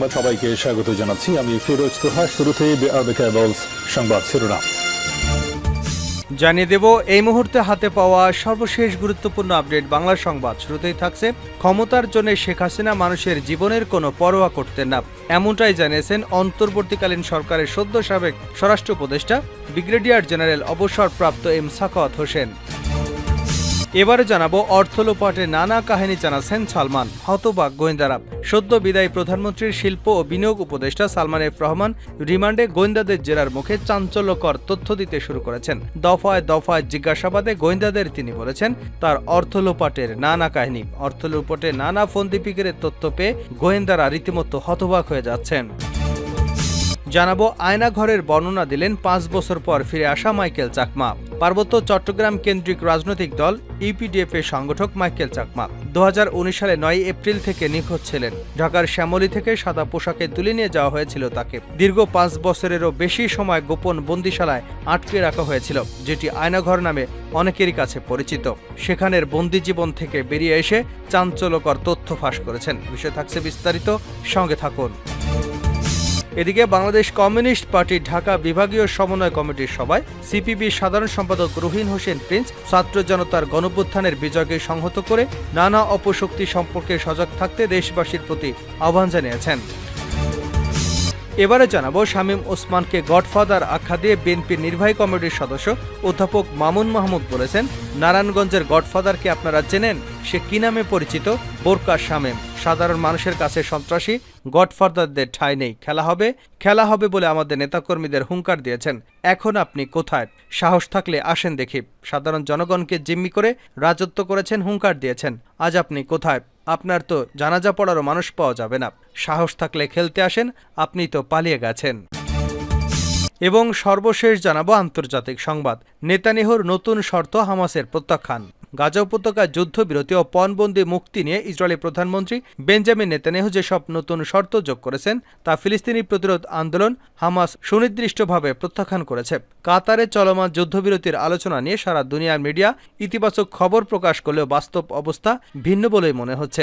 সংবাদ সবাইকে স্বাগত জানাচ্ছি। আমি ফিরোজ তোহা কেবলস সংবাদ শিরোনাম। জানিয়ে দেব, এই মুহূর্তে হাতে পাওয়া সর্বশেষ গুরুত্বপূর্ণ আপডেট বাংলা সংবাদ। শুরুতেই থাকছে, ক্ষমতার জন্য শেখ হাসিনা মানুষের জীবনের কোনো পরোয়া করতেন না। এমনটাই জানিয়েছেন অন্তর্বর্তীকালীন সরকারের সদ্য সাবেক স্বরাষ্ট্র উপদেষ্টা, ব্রিগেডিয়ার জেনারেল অবসরপ্রাপ্ত এম সাকাওয়াত হোসেন। এবারে জানাব অর্থলোপাটে নানা কাহিনী জানাছেন সালমান। হতবাক গোয়েন্দারা। সদ্য বিদায়ী প্রধানমন্ত্রীর শিল্প ও বিনিয়োগ উপদেষ্টা সালমান এফ রহমান রিমান্ডে গোয়েন্দাদের জেরার মুখে চাঞ্চল্যকর তথ্য দিতে শুরু করেছেন। দফায় দফায় জিজ্ঞাসাবাদে গোয়েন্দাদের তিনি বলেছেন, তার অর্থলোপাটের নানা কাহিনী। অর্থলোপাটে নানা ফন্দিপিকের তথ্য পেয়ে গোয়েন্দারা রীতিমতো হতবাক হয়ে যাচ্ছেন। জানাব আয়নাঘরের বর্ণনা দিলেন পাঁচ বছর পর ফিরে আসা মাইকেল চাকমা। পার্বত্য চট্টগ্রাম কেন্দ্রিক রাজনৈতিক দল, ইপিডিএফ এর সংগঠক মাইকেল চাকমা। দু হাজার উনিশ সালে নয় এপ্রিল থেকে নিখোঁজ ছিলেন। ঢাকার শ্যামলী থেকে সাদা পোশাকে তুলে নিয়ে যাওয়া হয়েছিল তাকে। দীর্ঘ পাঁচ বছরেরও বেশি সময় গোপন বন্দিশালায় আটকে রাখা হয়েছিল, যেটি আয়নাঘর নামে অনেকেরই কাছে পরিচিত। সেখানের বন্দি জীবন থেকে বেরিয়ে এসে চাঞ্চল্যকর তথ্য ফাঁস করেছেন। বিষয় থাকছে বিস্তারিত, সঙ্গে থাকুন। এদিকে বাংলাদেশ কমিউনিস্ট পার্টির ঢাকা বিভাগীয় সমন্বয় কমিটির সভায় সিপিবি সাধারণ সম্পাদক রুহিন হোসেন প্রিন্স ছাত্র জনতার গণপুত্থানের বিজয়কে সংহত করে নানা অপশক্তি সম্পর্কে সজাগ থাকতে দেশবাসীর প্রতি আহ্বান জানিয়েছেন। এবারে জানাব শামীম ওসমানকে গডফাদার আখ্যা দিয়ে বিএনপির নির্বাহী কমিটির সদস্য অধ্যাপক মামুন মাহমুদ বলেছেন, নারায়ণগঞ্জের গডফাদারকে আপনারা চেনেন, সে কি নামে পরিচিত? বোরকা শামীম। সাধারণ মানুষের কাছে সন্ত্রাসী, গডফাদারদের ঠাঁই নেই। খেলা হবে? খেলা হবে বলে আমাদের নেতাকর্মীদের হুঙ্কার দিয়েছেন। এখন আপনি কোথায়? সাহস থাকলে আসেন দেখি। সাধারণ জনগণকে জিম্মি করে রাজত্ব করেছেন, হুঙ্কার দিয়েছেন। আজ আপনি কোথায়? আপনার তো জানাজা পড়ারও মানুষ পাওয়া যাবে না। সাহস থাকলে খেলতে আসেন, আপনি তো পালিয়ে গেছেন। এবং সর্বশেষ জানাব আন্তর্জাতিক সংবাদ। নেতানিহুর নতুন শর্ত হামাসের প্রত্যাখ্যান। গাজা উপত্যকায় যুদ্ধবিরতি ও পণবন্দি মুক্তি নিয়ে ইসরায়েলি প্রধানমন্ত্রী বেঞ্জামিন নেতানেহু যেসব নতুন শর্ত যোগ করেছেন, তা ফিলিস্তিনি প্রতিরোধ আন্দোলন হামাস সুনির্দিষ্টভাবে প্রত্যাখ্যান করেছে। কাতারে চলমান যুদ্ধবিরতির আলোচনা নিয়ে সারা দুনিয়ার মিডিয়া ইতিবাচক খবর প্রকাশ করলেও বাস্তব অবস্থা ভিন্ন বলেই মনে হচ্ছে।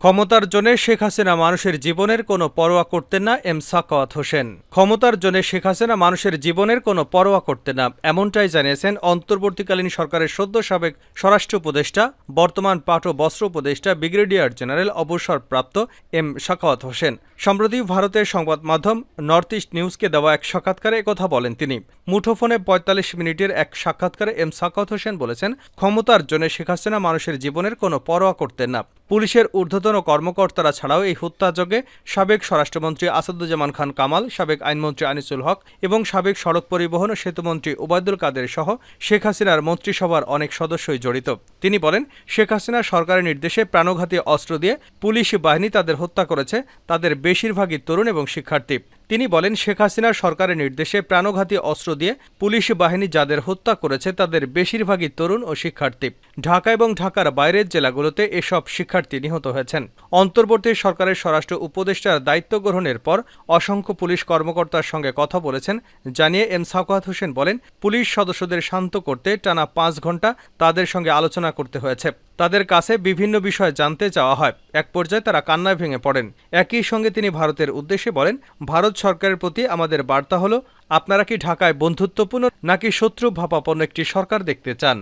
ক্ষমতার জন্য শেখ হাসিনা মানুষের জীবনের কোনো পরোয়া করতেন না এম সাকাওয়াত হোসেন। ক্ষমতার জন্য শেখ হাসিনা মানুষের জীবনের কোনো পরোয়া করতেন না, এমনটাই জানিয়েছেন অন্তর্বর্তীকালীন সরকারের সদ্য সাবেক স্বরাষ্ট্র উপদেষ্টা, বর্তমান পাট ও বস্ত্র উপদেষ্টা, ব্রিগেডিয়ার জেনারেল অবসরপ্রাপ্ত এম সাকাওয়াত হোসেন। সম্প্রতি ভারতের সংবাদ মাধ্যম নর্থ ইস্ট নিউজকে দেওয়া এক সাক্ষাৎকারে কথা বলেন তিনি। মুঠোফোনে পঁয়তাল্লিশ মিনিটের এক সাক্ষাৎকারে এম সাকাওয়াত হোসেন বলেছেন, ক্ষমতার জন্য শেখ হাসিনা মানুষের জীবনের কোনো পরোয়া করতেন না। পুলিশের ঊর্ধ্বতন কর্মকর্তারা ছাড়াও এই হত্যাযোগে সাবেক স্বরাষ্ট্রমন্ত্রী আসাদুজ্জামান খান কামাল, সাবেক আইনমন্ত্রী আনিসুল হক এবং সাবেক সড়ক পরিবহন ও সেতুমন্ত্রী ওবায়দুল কাদের সহ শেখ হাসিনার মন্ত্রিসভার অনেক সদস্যই জড়িত। তিনি বলেন, শেখ হাসিনা সরকারের নির্দেশে প্রাণঘাতী অস্ত্র দিয়ে পুলিশ বাহিনী তাদের হত্যা করেছে, তাদের বেশিরভাগই তরুণ এবং শিক্ষার্থী। তিনি বলেন, শেখ হাসিনার সরকারের নির্দেশে প্রাণঘাতী অস্ত্র দিয়ে পুলিশ বাহিনী যাদের হত্যা করেছে তাদের বেশিরভাগই তরুণ ও শিক্ষার্থী। ঢাকা এবং ঢাকার বাইরের জেলাগুলোতে এসব শিক্ষার্থী নিহত হয়েছেন। অন্তর্বর্তী সরকারের স্বরাষ্ট্র উপদেষ্টার দায়িত্ব গ্রহণের পর অসংখ্য পুলিশ কর্মকর্তার সঙ্গে কথা বলেছেন। জানিয়ে এম সাকাত হোসেন বলেন, পুলিশ সদস্যদের শান্ত করতে টানা পাঁচ ঘণ্টা তাদের সঙ্গে আলোচনা করতে হয়েছে। তাদের কাছে বিভিন্ন বিষয় জানতে চাওয়া হয়। এক পর্যায়ে তারা কান্নায় ভেঙে পড়েন। একই সঙ্গে তিনি ভারতের উদ্দেশ্যে বলেন, ভারত সরকারের প্রতি আমাদের বার্তা হল, আপনারা কি ঢাকায় বন্ধুত্বপূর্ণ নাকি শত্রু ভাপাপন্ন একটি সরকার দেখতে চান?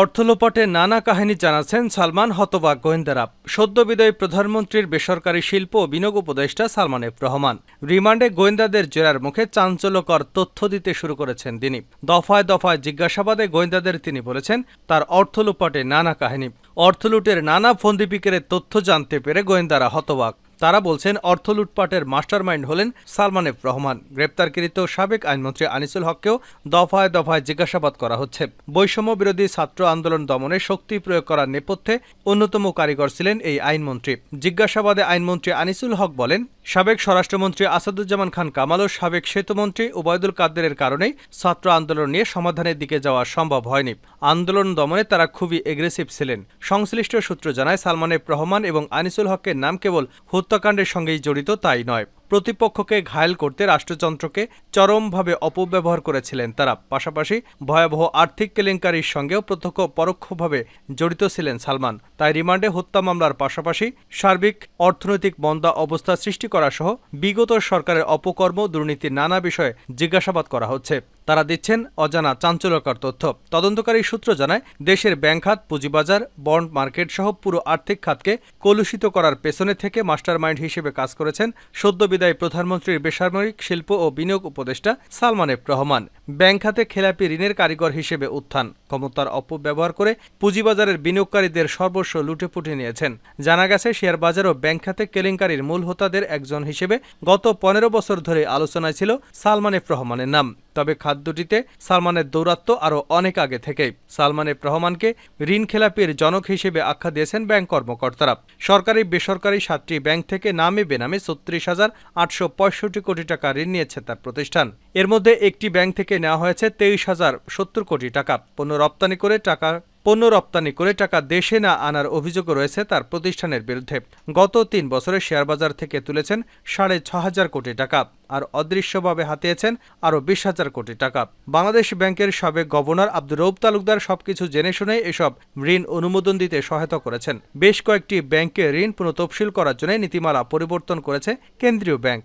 অর্থলোপটে নানা কাহিনী জানাচ্ছেন সালমান হতবাক গোয়েন্দারা। সদ্য বিদায়ী প্রধানমন্ত্রীর বেসরকারি শিল্প ও বিনিয়োগ উপদেষ্টা সালমান এফ রহমান। রিমান্ডে গোয়েন্দাদের জেরার মুখে চাঞ্চল্যকর তথ্য দিতে শুরু করেছেন তিনি। দফায় দফায় জিজ্ঞাসাবাদে গোয়েন্দাদের তিনি বলেছেন, তার অর্থলোপটে নানা কাহিনী। অর্থলুটের নানা ফন্দিপিকের তথ্য জানতে পেরে গোয়েন্দারা হতবাক। তারা বলছেন, অর্থ লুটপাটের মাস্টারমাইন্ড হলেন সালমান এফ রহমান। গ্রেপ্তারকৃত সাবেক আইনমন্ত্রী আনিসুল হককেও দফায় দফায় জিজ্ঞাসাবাদ করা হচ্ছে। বৈষম্য বিরোধী ছাত্র আন্দোলন দমনে শক্তি প্রয়োগ করার নেপথ্যে অন্যতম কারিগর ছিলেন এই আইনমন্ত্রী। জিজ্ঞাসাবাদে আইনমন্ত্রী আনিসুল হক বলেন সাবেক স্বরাষ্ট্রমন্ত্রী আসাদুজ্জামান খান কামাল ও সাবেক সেতুমন্ত্রী ওবায়দুল কাদেরের কারণেই ছাত্র আন্দোলন নিয়ে সমাধানের দিকে যাওয়া সম্ভব হয়নি। আন্দোলন দমনে তারা খুবই এগ্রেসিভ ছিলেন। সংশ্লিষ্ট সূত্র জানায় সালমানের রহমান এবং আনিসুল হকের নাম কেবল হত্যাকাণ্ডের সঙ্গেই জড়িত তাই নয়। প্রতিপক্ষকে ঘায়েল করতে রাষ্ট্রযন্ত্রকে চরমভাবে অপব্যবহার করেছিলেন তারা। পাশাপাশি ভয়াবহ আর্থিক কেলেঙ্কারির সঙ্গেও প্রত্যক্ষ পরোক্ষভাবে জড়িত ছিলেন সালমান। তাই রিমান্ডে হত্যা মামলার পাশাপাশি সার্বিক অর্থনৈতিক মন্দা অবস্থা সৃষ্টি করা সহ বিগত সরকারের অপকর্ম দুর্নীতির নানা বিষয়ে জিজ্ঞাসাবাদ করা হচ্ছে। তারা দিচ্ছেন অজানা চাঞ্চল্যকর তথ্য। তদন্তকারী সূত্র জানায়, দেশের ব্যাংক খাত, পুঁজিবাজার, বন্ড মার্কেট সহ পুরো আর্থিক খাতকে কলুষিত করার পেছনে থেকে মাস্টারমাইন্ড হিসেবে কাজ করেছেন সদ্য বিদায়ী প্রধানমন্ত্রীর বেসামরিক শিল্প ও বিনিয়োগ উপদেষ্টা সালমান এফ রহমান। ব্যাংক খাতে খেলাপি ঋণের কারিগর হিসেবে উত্থান। ক্ষমতার অপব্যবহার করে পুঁজিবাজারের বিনিয়োগকারীদের সর্বস্ব লুটেপুটে নিয়েছেন। জানা গেছে, শেয়ার বাজার ও ব্যাংক খাতে কেলেঙ্কারির মূল হোতাদের একজন হিসেবে গত পনেরো বছর ধরে আলোচনায় ছিল সালমান এফ রহমানের নাম। তবে খাদ্যটিতে সালমানের দৌরাত্ম আরও অনেক আগে থেকেই। সালমান এফ রহমানকে ঋণ খেলাপির জনক হিসেবে আখ্যা দিয়েছেন ব্যাংক কর্মকর্তারা। সরকারি বেসরকারি সাতটি ব্যাংক থেকে নামে বেনামে ছত্রিশ হাজার আটশো পঁয়ষট্টি কোটি টাকা ঋণ নিয়েছে তার প্রতিষ্ঠান। এর মধ্যে একটি ব্যাংক থেকে নেওয়া হয়েছে তেইশ হাজার সত্তর কোটি টাকা। পণ্য রপ্তানি করে টাকা পণ্য রপ্তানি করে টাকা দেশে না আনার অভিযোগ রয়েছে তার প্রতিষ্ঠানের বিরুদ্ধে। গত তিন বছরে শেয়ারবাজার থেকে তুলেছেন সাড়ে ছ হাজার কোটি টাকা আর অদৃশ্যভাবে হাতিয়েছেন আরও বিশ হাজার কোটি টাকা। বাংলাদেশ ব্যাংকের সাবেক গভর্নর আব্দুর রৌফ তালুকদার সবকিছু জেনে শুনে এসব ঋণ অনুমোদন দিতে সহায়তা করেছেন। বেশ কয়েকটি ব্যাংকে ঋণ পুনঃতফসিল করার জন্য নীতিমালা পরিবর্তন করেছে কেন্দ্রীয় ব্যাংক।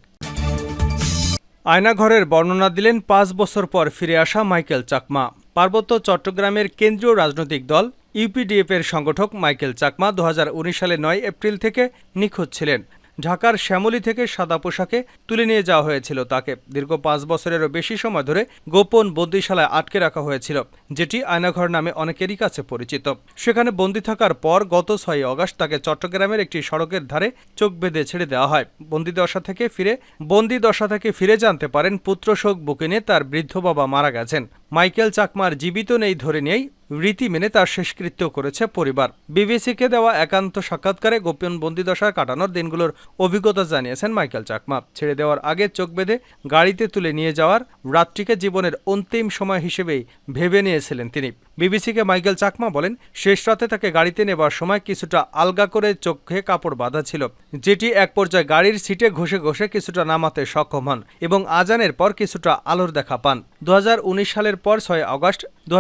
আয়নাঘরের বর্ণনা দিলেন, পাঁচ বছর পর ফিরে আসা মাইকেল চাকমা। পার্বত্য চট্টগ্রামের কেন্দ্রীয় রাজনৈতিক দল ইউপিডিএফ এর সংগঠক মাইকেল চাকমা দু হাজার উনিশ সালে নয় এপ্রিল থেকে নিখোঁজ ছিলেন। ঢাকার শ্যামলী থেকে সাদা পোশাকে তুলে নিয়ে যাওয়া হয়েছিল তাকে। দীর্ঘ পাঁচ বছরেরও বেশি সময় ধরে গোপন বন্দিশালায় আটকে রাখা হয়েছিল, যেটি আয়নাঘর নামে অনেকেরই কাছে পরিচিত। সেখানে বন্দি থাকার পর গত ছয় অগস্ট তাকে চট্টগ্রামের একটি সড়কের ধারে চোখ বেঁধে ছেড়ে দেওয়া হয়। বন্দি দশা থেকে ফিরে, বন্দি দশা থেকে ফিরে জানতে পারেন পুত্রশোক বুকে নিয়ে তার বৃদ্ধ বাবা মারা গেছেন। মাইকেল চাকমার জীবিত নেই ধরে নিয়েই রীতি মেনে তার শেষকৃত্য করেছে পরিবার। বিবিসিকে দেওয়া একান্ত সাক্ষাৎকারে গোপন বন্দিদশায় কাটানোর দিনগুলোর অভিজ্ঞতা জানিয়েছেন মাইকেল চাকমা। ছেড়ে দেওয়ার আগে চোখ বেঁধে গাড়িতে তুলে নিয়ে যাওয়ার রাত্রিকে জীবনের অন্তিম সময় হিসেবেই ভেবে নিয়েছিলেন তিনি। বিবিসিকে মাইকেল চাকমা বলেন, শেষ রাতে তাকে গাড়িতে নেবার সময় কিছুটা আলগা করে চোখে কাপড় বাঁধা ছিল। যেটি এক পর্যায়ে গাড়ির সিটে ঘষে ঘষে কিছুটা নামাতে সক্ষম হন এবং আজানের পর কিছুটা আলোর দেখা পান। দু হাজার উনিশ সালের পর ছয় আগস্ট দু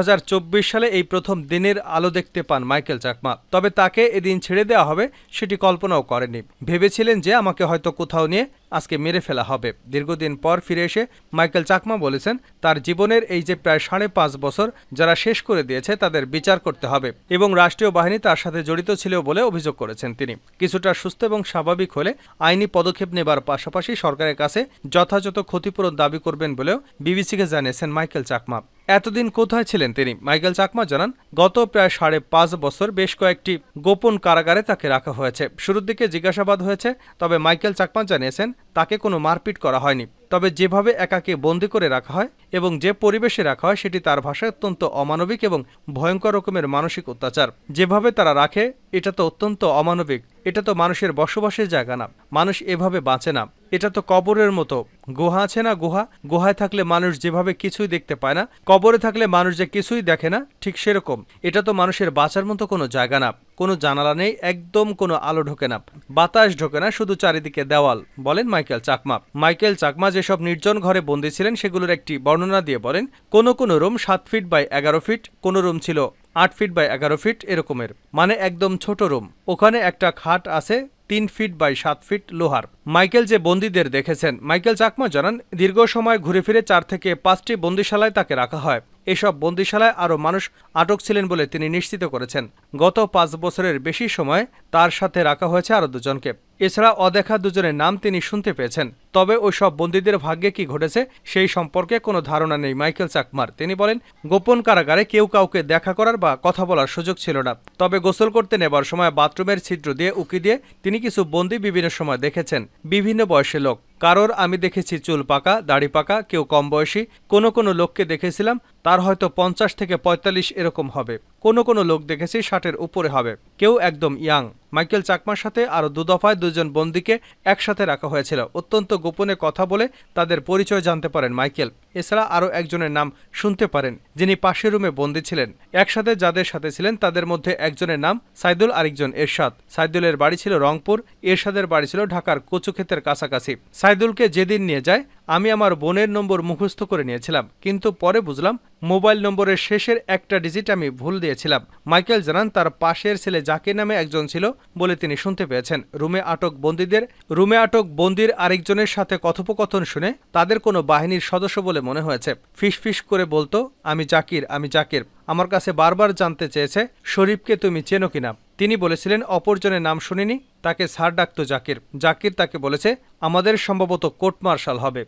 সালে এই প্রথম দিনের আলো দেখতে পান মাইকেল চাকমা। তবে তাকে এদিন ছেড়ে দেওয়া হবে, সেটি কল্পনাও করেনি ভেবেছিলেন যে আমাকে হয়তো কোথাও নিয়ে আজকে মেরে ফেলা হবে। দীর্ঘদিন পর ফিরে এসে মাইকেল চাকমা বলেছেন, তার জীবনের এই যে প্রায় সাড়ে পাঁচ বছর যারা শেষ করে দিয়েছে, তাদের বিচার করতে হবে এবং রাষ্ট্রীয় বাহিনী তার সাথে জড়িত ছিল বলে অভিযোগ করেছেন তিনি। কিছুটা সুস্থ এবং স্বাভাবিক হলে আইনি পদক্ষেপ নেবার পাশাপাশি সরকারের কাছে যথাযথ ক্ষতিপূরণ দাবি করবেন বলেও বিবিসিকে জানিয়েছেন মাইকেল চাকমা। এতদিন কোথায় ছিলেন তিনি? মাইকেল চাকমা জানান, গত প্রায় সাড়ে পাঁচ বছর বেশ কয়েকটি গোপন কারাগারে তাকে রাখা হয়েছে। শুরুর দিকে জিজ্ঞাসাবাদ হয়েছে, তবে মাইকেল চাকমা জানিয়েছেন, তাকে কোনো মারপিট করা হয়নি। তবে যেভাবে একাকে বন্দি করে রাখা হয় এবং যে পরিবেশে রাখা হয় সেটি তার ভাষায় অত্যন্ত অমানবিক এবং ভয়ঙ্কর রকমের মানসিক অত্যাচার। যেভাবে তারা রাখে, এটা তো অত্যন্ত অমানবিক। এটা তো মানুষের বসবাসের জায়গা না। মানুষ এভাবে বাঁচে না। এটা তো কবরের মতো। গুহা আছে না গুহা? গুহায় থাকলে মানুষ যেভাবে কিছুই দেখতে পায় না, কবরে থাকলে মানুষ যে কিছুই দেখে না, ঠিক সেরকম। এটা তো মানুষের বাঁচার মতো কোনো জায়গা না। কোনো জানালা নেই, একদম কোনো আলো ঢোকে না, বাতাস ঢোকে না, শুধু চারিদিকে দেওয়াল, বলেন মাইকেল চাকমা। মাইকেল চাকমা যেসব নির্জন ঘরে বন্দী ছিলেন, সেগুলোর একটি বর্ণনা দিয়ে বলেন, কোনো কোনো রুম সাত ফিট বাই এগারো ফিট, কোনো রুম ছিল আট ফিট বাই এগারো ফিট এরকমের মানে একদম ছোট রুম। ওখানে একটা খাট আছে, তিন ফিট বাই সাত ফিট লোহার। মাইকেল যে বন্দীদের দেখেছেন, মাইকেল চাকমা জানান, দীর্ঘ সময় ঘুরে ফিরে চার থেকে পাঁচটি বন্দিশালায় তাকে রাখা হয়। এসব বন্দিশালায় আরও মানুষ আটক ছিলেন বলে তিনি নিশ্চিত করেছেন। গত পাঁচ বছরের বেশি সময় তার সাথে রাখা হয়েছে আরও দুজনকে। এছাড়া অদেখা দুজনের নাম তিনি শুনতে পেয়েছেন। তবে ওই সব বন্দীদের ভাগ্যে কি ঘটেছে, সেই সম্পর্কে কোনো ধারণা নেই। মাইকেল চাকমার, তিনি বলেন, গোপন কারাগারে কেউ কাউকে দেখা করার বা কথা বলার সুযোগ ছিল না। তবে গোসল করতে নেবার সময় বাথরুমের ছিদ্র দিয়ে উকি দিয়ে তিনি কিছু বন্দি বিভিন্ন সময় দেখেছেন। বিভিন্ন বয়সী লোক, কারোর আমি দেখেছি চুল পাকা, দাড়ি পাকা, কেউ কম বয়সী, কোনো কোনো লোককে দেখেছিলাম, তার হয়তো পঞ্চাশ থেকে পঁয়তাল্লিশ এরকম হবে। কোনো কোনো লোক দেখেছি ষাটের উপরে হবে। কেউ একদম ইয়াং। মাইকেল চাকমার সাথে আরও দুদফায় দুজন বন্দীকে একসাথে রাখা হয়েছিল। অত্যন্ত গোপনে কথা বলে তাদের পরিচয় জানতে পারেন মাইকেল। এছাড়া আরও একজনের নাম শুনতে পারেন, যিনি পাশের রুমে বন্দী ছিলেন। একসাথে যাদের সাথে ছিলেন, তাদের মধ্যে একজনের নাম সাইদুল, আরেকজন এরশাদ। সাইদুলের বাড়ি ছিল রংপুর, এরশাদের বাড়ি ছিল ঢাকার কচুক্ষেতের কাছাকাছি। সাইদুলকে যেদিন নিয়ে যায়, আমি আমার বোনের নম্বর মুখস্থ করে নিয়েছিলাম, কিন্তু পরে বুঝলাম মোবাইল নম্বরের শেষের একটা ডিজিট আমি ভুল দিয়েছিলাম। মাইকেল জানান, তার পাশের ছেলে জাকির নামে একজন ছিল বলে তিনি শুনতে পেয়েছেন। রুমে আটক বন্দীদের, রুমে আটক বন্দির আরেকজনের সাথে কথোপকথন শুনে তাদের কোনো বাহিনীর সদস্য বলে মনে হয়েছে। ফিসফিস করে বলতো, আমি জাকির আমি জাকির। আমার কাছে বারবার জানতে চেয়েছে, শরীফকে তুমি চেনো কিনা? তিনি বলেছিলেন, অপরজনের নাম শুনিনি, তাকে সার ডাকত জাকির। জাকির তাকে বলেছে, আমাদের সম্ভবত কোর্ট মার্শাল হবে।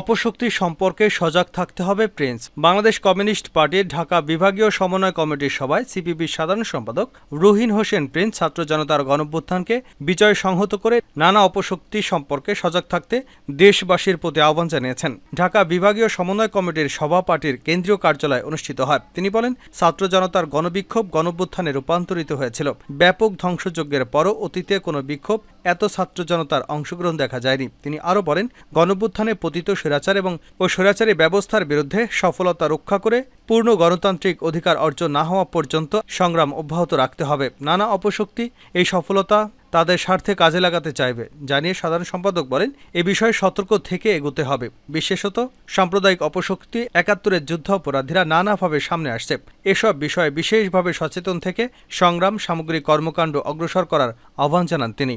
অপশক্তি সম্পর্কে সজাগ থাকতে হবে প্রিন্স। বাংলাদেশ কমিউনিস্ট পার্টির ঢাকা বিভাগীয় সমন্বয় কমিটির সভায় সিপিবির সাধারণ সম্পাদক রুহিন হোসেন প্রিন্স ছাত্র জনতার গণভ্যুত্থানকে বিজয় সংহত করে নানা অপশক্তি সম্পর্কে সজাগ থাকতে দেশবাসীর প্রতি আহ্বান জানিয়েছেন। ঢাকা বিভাগীয় সমন্বয় কমিটির সভা পার্টির কেন্দ্রীয় কার্যালয়ে অনুষ্ঠিত হয়। তিনি বলেন, ছাত্র জনতার গণবিক্ষোভ গণভ্যুত্থানে রূপান্তরিত হয়েছিল। ব্যাপক ধ্বংসযজ্ঞের পরও অতীতে কোনো বিক্ষোভ এত ছাত্র জনতার অংশগ্রহণ দেখা যায়নি। তিনি আরও বলেন গণভ্যুত্থানে পতিত স্বৈরাচার এবং ও স্বৈরাচারী ব্যবস্থার বিরুদ্ধে সফলতা রক্ষা করে পূর্ণ গণতান্ত্রিক অধিকার অর্জন না হওয়া পর্যন্ত সংগ্রাম অব্যাহত রাখতে হবে। নানা অপশক্তি এই সফলতা তাদের স্বার্থে কাজে লাগাতে চাইবে, জানিয়ে সাধারণ সম্পাদক বলেন, এ বিষয়ে সতর্ক থেকে এগোতে হবে। বিশেষত সাম্প্রদায়িক অপশক্তি একাত্তরের যুদ্ধ অপরাধীরা নানাভাবে সামনে আসছে। এসব বিষয়ে বিশেষভাবে সচেতন থেকে সংগ্রাম, সামগ্রিক কর্মকাণ্ড অগ্রসর করার আহ্বান জানান তিনি।